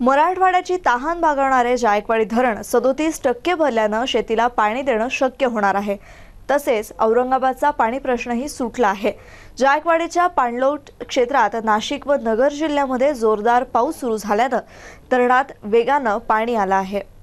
मराठवाड्याची तहान भागवणारे जायकवाडी धरण सदोतीस टक्के भरल्यानं शेतीला पाणी देणं शक्य होणार आहे. तसेच औरंगाबादचा पाणी प्रश्नही सुटला आहे. जायकवाडीच्या पाणलोट क्षेत्रात नाशिक व नगर जिल्ह्यामध्ये जोरदार पाऊस सुरू झाल्यानं धरणात वेगानं पाणी आलं आहे.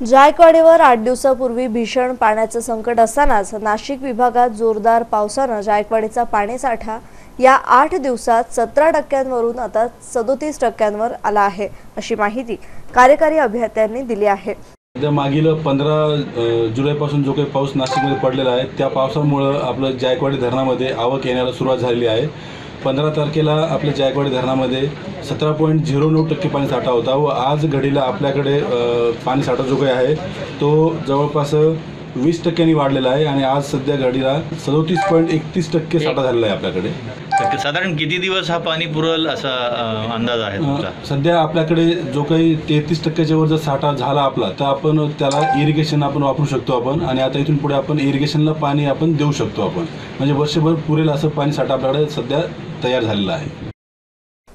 जायकवाडीवर आठ दिवसापूर्वी भीषण पाण्याचं संकट असतानाच नाशिक विभागात जोरदार पावसानं जायकवाडीचा पाणीसाठा या आठ दिवसात सतरा टक्क्यांवरून आता सदोतीस टक्क्यांवर आला आहे अशी माहिती कार्यकारी अभियंत्यांनी दिली आहे. मागील पंधरा जुलैपासून जो काही पाऊस नाशिकमध्ये पडलेला आहे त्या पावसामुळं आपलं जायकवाडी धरणामध्ये आवक येण्याला सुरुवात झालेली आहे. पंधरा तारखेला आपल्या जायकवाडी धरणामध्ये सतरा पॉईंट झिरो नऊ टक्के पाणी साठा होता व आज घडीला आपल्याकडे पाणी साठा जो काही आहे तो जवळपास वीस टक्क्यांनी वाढलेला आहे आणि आज सध्या घडीला सदोतीस पॉईंट एकतीस टक्के साठा झालेला आहे आपल्याकडे. साधारण किती दिवस हा पाणी पुरल असा अंदाज आहे तुमचा? सध्या आपल्याकडे जो काही तेहतीस टक्क्याच्या वर जर साठा झाला आपला तर आपण त्याला इरिगेशन आपण वापरू शकतो आपण आणि आता इथून पुढे आपण इरिगेशनला पाणी आपण देऊ शकतो आपण. म्हणजे वर्षभर पुरेल असं पाणी साठा आपल्याकडे सध्या तयार झालेला आहे.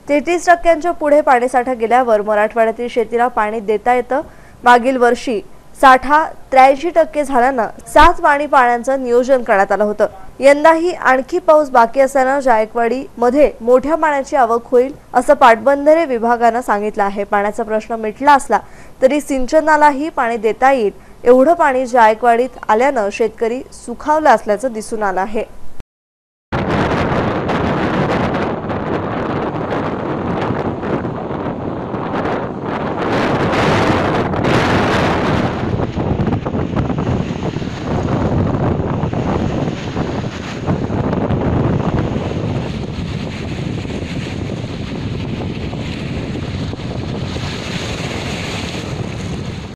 तेहतीस टक्क्यांच्या पुढे पाणीसाठा गेल्यावर मराठवाड्यातील शेतीला पाणी देता येतं. मागील वर्षी साठा त्र्याऐंशी टक्के झाल्यानं सात पाणी पाण्याचं नियोजन करण्यात आलं होतं. यंदाही आणखी पाऊस बाकी असल्यानं जायकवाडी मध्ये मोठ्या पाण्याची आवक होईल असं पाटबंधारे विभागानं सांगितलं आहे. पाण्याचा प्रश्न मिटला असला तरी सिंचनालाही पाणी देता येईल. एवढं पाणी जायकवाडीत आल्यानं शेतकरी सुखावला असल्याचं दिसून आलं आहे.